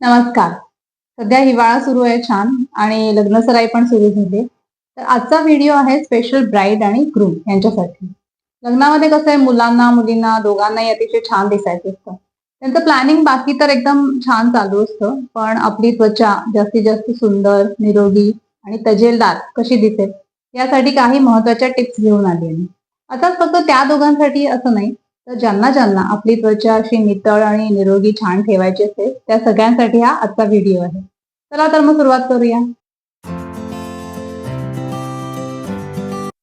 नमस्कार. सध्या हिवाळा सुरू आहे छान आणि लग्नसराई पण सुरू झाली. तर आजचा व्हिडिओ आहे स्पेशल ब्राईड आणि ग्रूम यांच्यासाठी. लग्नामध्ये कसं आहे मुलांना मुलींना दोघांनाही अतिशय छान दिसायचं असतं. त्यांचं प्लॅनिंग बाकी तर एकदम छान चालू असतं. पण आपली त्वचा जास्तीत जास्त सुंदर निरोगी आणि तजेलदार कशी दिसेल यासाठी काही महत्त्वाच्या टिप्स घेऊन आली आहे मी. आता फक्त त्या दोघांसाठी असं नाही तर ज्यांना ज्यांना आपली त्वचा अशी नितळ आणि निरोगी छान ठेवायची असेल त्या सगळ्यांसाठी हा आजचा व्हिडिओ आहे. चला तर मग सुरुवात करूया.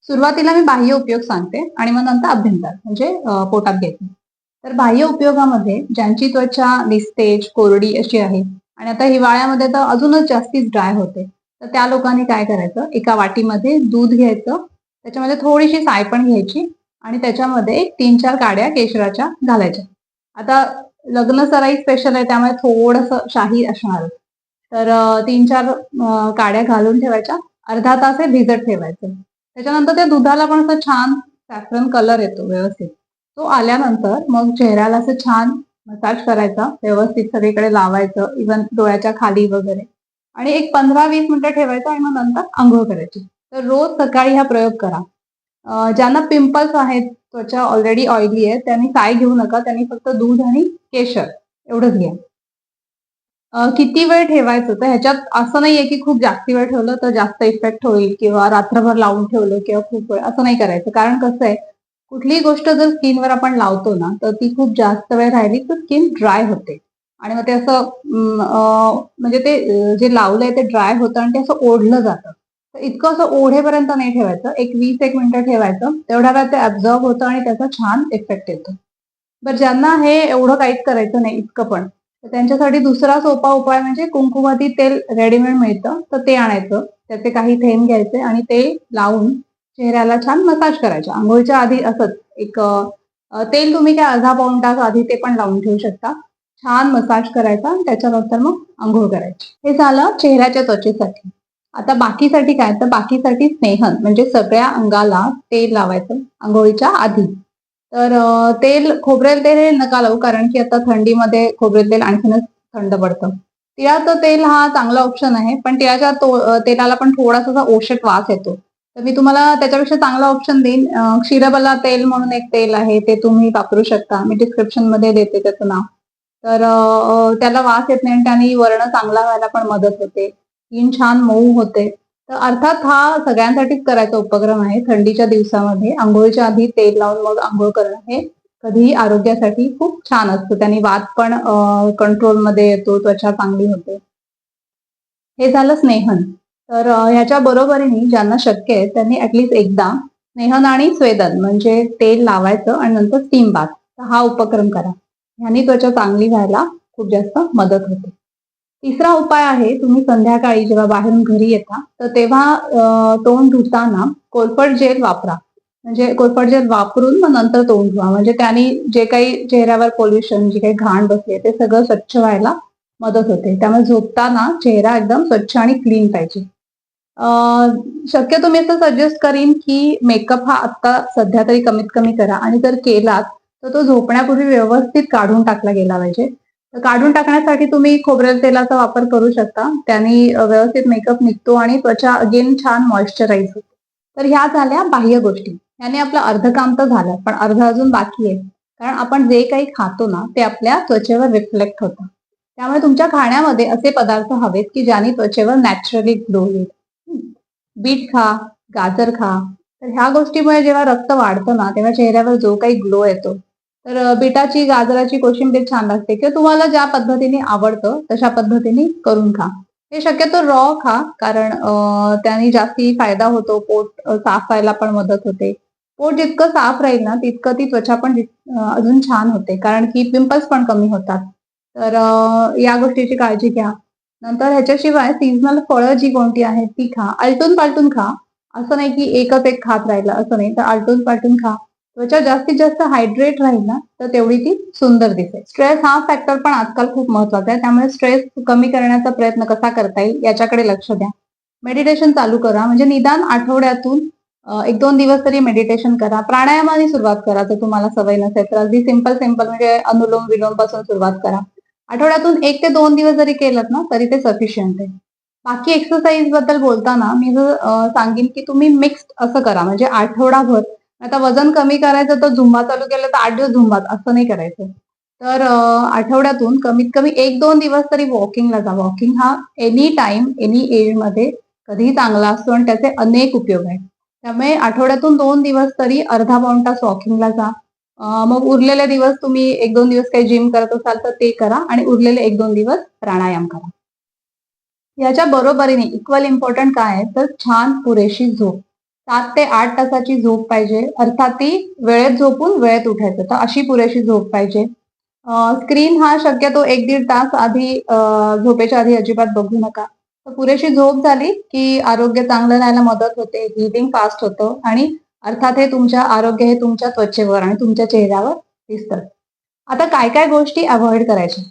सुरुवातीला मी बाह्य उपयोग सांगते आणि मग नंतर अभ्यंतर म्हणजे पोटात घेते. तर बाह्य उपयोगामध्ये ज्यांची त्वचा निस्तेज कोरडी अशी आहे आणि आता हिवाळ्यामध्ये तर अजूनच जास्तीच ड्राय होते तर त्या लोकांनी काय करायचं एका वाटीमध्ये दूध घ्यायचं त्याच्यामध्ये थोडीशी साय पण घ्यायची आणि त्याच्यामध्ये एक तीन चार काड्या केशराच्या घालायच्या. आता लग्न सराई स्पेशल आहे त्यामुळे थोडस शाही असणार. तर तीन चार काड्या घालून ठेवायच्या. अर्धा तास हे भिजत ठेवायचं. त्याच्यानंतर त्या दुधाला पण असं छान सॅफ्रन कलर येतो व्यवस्थित. तो आल्यानंतर मग चेहऱ्याला असं छान मसाज करायचा व्यवस्थित सगळीकडे लावायचं इवन डोळ्याच्या खाली वगैरे. आणि एक पंधरा वीस मिनिटं ठेवायचं आणि मग नंतर आंघोळ करायची. तर रोज सकाळी हा प्रयोग करा. ज्यांना पिंपल्स आहेत त्वचा ऑलरेडी ऑइली आहे त्यांनी काय घेऊ नका त्यांनी फक्त दूध आणि केशर एवढंच घ्या. किती वेळ ठेवायचं? तर ह्याच्यात असं नाहीये की खूप जास्ती वेळ ठेवलं तर जास्त इफेक्ट होईल किंवा रात्रभर लावून ठेवलं किंवा खूप वेळ असं नाही करायचं. कारण कसं आहे कुठलीही गोष्ट जर स्किनवर आपण लावतो ना तर ती खूप जास्त वेळ राहिली तर स्किन ड्राय होते. आणि मग ते असं म्हणजे ते जे लावलंय ते ड्राय होतं आणि ते असं ओढलं जातं. तर इतकं असं ओढेपर्यंत नाही ठेवायचं. एक वीस एक मिनिटं ठेवायचं. तेवढ्या वेळात ते ऍब्झॉर्ब होतं आणि त्याचा छान इफेक्ट येतो. बरं ज्यांना हे एवढं काहीच करायचं नाही इतकं पण तर त्यांच्यासाठी दुसरा सोपा उपाय म्हणजे कुंकुमाती तेल रेडीमेड मिळतं तर ते आणायचं. त्याचे काही थेंब घ्यायचे आणि ते लावून चेहऱ्याला छान मसाज करायचं. आंघोळीच्या आधी असंच एक तेल तुम्ही काय अर्धा पाऊण तास आधी ते पण लावून ठेवू शकता. छान मसाज करायचा आणि त्याच्यानंतर मग आंघोळ करायची. हे झालं चेहऱ्याच्या त्वचेसाठी. आता बाकीसाठी काय? तर बाकीसाठी स्नेहन म्हणजे सगळ्या अंगाला तेल लावायचं आंघोळीच्या आधी. तर तेल खोबरेल तेल हे नका लावू कारण की आता थंडीमध्ये खोबरेल तेल आणखीनच थंड पडतं. तिळाचं तेल हा चांगला ऑप्शन आहे पण तिळाच्या तो- तेलाला पण थोडासा असा वास येतो. तर मी तुम्हाला त्याच्यापेक्षा चांगला ऑप्शन देईन. क्षीरबला तेल म्हणून एक तेल आहे ते तुम्ही वापरू शकता. मी डिस्क्रिप्शनमध्ये देते त्याचं नाव. तर त्याला वास येत नाही आणि त्याने वर्ण चांगला व्हायला पण मदत होते. स्किन छान मऊ होते. तर अर्थात हा सगळ्यांसाठीच करायचा उपक्रम आहे थंडीच्या दिवसामध्ये. आंघोळीच्या आधी तेल लावून मग आंघोळ करणं हे कधीही आरोग्यासाठी खूप छान असतं. त्याने वात पण कंट्रोलमध्ये येतो त्वचा चांगली होते. हे झालं स्नेहन. तर ह्याच्या बरोबरीने ज्यांना शक्य आहे त्यांनी ऍटलिस्ट एकदा स्नेहन आणि स्वेदन म्हणजे तेल लावायचं आणि नंतर स्टीम बाथ हा उपक्रम करा. ह्याने त्वचा चांगली व्हायला खूप जास्त मदत होते. तिसरा उपाय आहे तुम्ही संध्याकाळी जेव्हा बाहेरून घरी येता तर तेव्हा तोंड धुताना कोलपट जेल वापरा. म्हणजे कोलपट जेल वापरून मग नंतर तोंड धुवा. म्हणजे त्याने जे काही चेहऱ्यावर पोल्युशन जे काही घाण बसली ते सगळं स्वच्छ व्हायला मदत होते. त्यामुळे झोपताना चेहरा एकदम स्वच्छ आणि क्लीन पाहिजे. शक्य शक्यतो मी असं सजेस्ट करीन की मेकअप हा आता सध्या तरी कमीत कमी करा. आणि जर केलात तर तो झोपण्यापूर्वी व्यवस्थित काढून टाकला गेला पाहिजे. काढून टाकण्यासाठी तुम्ही खोबरेल तेलाचा वापर करू शकता. त्याने व्यवस्थित मेकअप निघतो आणि त्वचा अगेन छान मॉइश्चराईज होते. तर ह्या झाल्या बाह्य गोष्टी. याने आपलं अर्ध काम तर झालं पण अर्ध अजून बाकी आहे. कारण आपण जे काही खातो ना ते आपल्या त्वचेवर रिफ्लेक्ट होतं. त्यामुळे तुमच्या खाण्यामध्ये असे पदार्थ हवेत की ज्याने त्वचेवर नॅचरली ग्लो येईल. बीट खा गाजर खा. तर ह्या गोष्टीमुळे जेव्हा रक्त वाढतं ना तेव्हा चेहऱ्यावर जो काही ग्लो येतो तर बिटाची गाजराची कोशिंबीर छान लागते. किंवा तुम्हाला ज्या पद्धतीने आवडतं तशा पद्धतीने करून खा. हे शक्यतो रॉ खा कारण त्याने जास्ती फायदा होतो पोट साफ व्हायला पण मदत होते. पोट जितकं साफ राहील ना तितकं ती त्वचा पण अजून छान होते कारण की पिंपल्स पण कमी होतात. तर या गोष्टीची काळजी घ्या. नंतर ह्याच्याशिवाय सीझनल फळं जी कोणती आहेत ती खा. आलटून पालटून खा. असं नाही की एकच एक खात राहिलं असं नाही. तर आलटून पालटून खा. त्वचा जास्तीत जास्त हायड्रेट राहील ना तर तेवढी ती सुंदर दिसेल. स्ट्रेस हा फॅक्टर पण आजकाल खूप महत्त्वाचा आहे. त्यामुळे स्ट्रेस कमी करण्याचा प्रयत्न कसा करता येईल याच्याकडे लक्ष द्या. मेडिटेशन चालू करा. म्हणजे निदान आठवड्यातून एक दोन दिवस तरी मेडिटेशन करा. प्राणायामाने सुरुवात करा जर तुम्हाला सवय नसेल तर. अगदी सिंपल सिंपल म्हणजे अनुलोम विलोमपासून सुरुवात करा. आठवड्यातून एक ते दोन दिवस जरी केलं ना तरी ते सफिशियंट आहे. बाकी एक्सरसाइजबद्दल बोलताना मी जर सांगेन की तुम्ही मिक्स्ड असं करा. म्हणजे आठवडाभर आता वजन कमी करायचं तर झुंबा चालू केलं तर आठ दिवस झुंबा असं नाही करायचं. तर आठवड्यातून कमीत कमी एक दोन दिवस तरी वॉकिंगला जा. वॉकिंग हा एनी टाइम एनी एजमध्ये कधीही चांगला असतो आणि त्याचे अनेक उपयोग आहेत. त्यामुळे आठवड्यातून दोन दिवस तरी अर्धा पाऊण तास वॉकिंगला जा. मग उरलेले दिवस तुम्ही एक दोन दिवस काही जिम करत असाल तर ते करा आणि उरलेले एक दोन दिवस प्राणायाम करा. याच्या बरोबरीने इक्वल इम्पॉर्टंट काय आहे? तर छान पुरेशी झोप. सात ते आठ तासाची झोप पाहिजे. अर्थात ती वेळेत झोपून वेळेत उठायचं. तर अशी पुरेशी झोप पाहिजे. स्क्रीन हा शक्यतो एक दीड तास आधी झोपेच्या आधी अजिबात बघू नका. तर पुरेशी झोप झाली की आरोग्य चांगलं राहायला मदत होते हिलिंग फास्ट होतं आणि अर्थात हे तुमच्या आरोग्य हे तुमच्या त्वचेवर आणि तुमच्या चेहऱ्यावर दिसतं. आता काय काय गोष्टी अवॉइड करायच्या?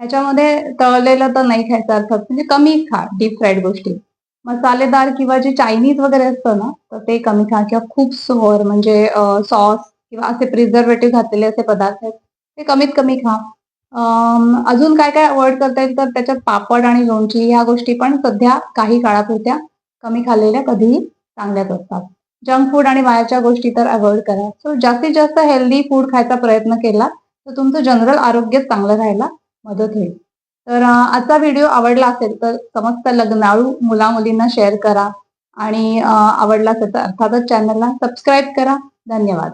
ह्याच्यामध्ये तळलेलं तर नाही खायचं अर्थात. म्हणजे कमी खा डीप फ्राईड गोष्टी. मसालेदार किंवा जे चायनीज वगैरे असतं ना तर ते कमी खा किंवा खूप सोर म्हणजे सॉस किंवा असे प्रिझर्वेटिव्ह घातलेले असे पदार्थ आहेत ते कमीत कमी खा. अजून काय काय अवॉइड करता येईल तर त्याच्यात पापड आणि लोणची ह्या गोष्टी पण सध्या काही काळापुरत्या कमी खाल्लेल्या कधीही चांगल्याच असतात. जंक फूड आणि बाहेरच्या गोष्टी तर अवॉइड करा. सो जास्तीत जास्त हेल्दी फूड खायचा प्रयत्न केला तर तुमचं जनरल आरोग्य चांगलं राहायला मदत होईल. तर आजचा व्हिडिओ आवडला असेल तर समस्त लग्नाळू मुला मुलींना शेअर करा आणि आवडला असेल तर अर्थातच चॅनलला सबस्क्राईब करा. धन्यवाद.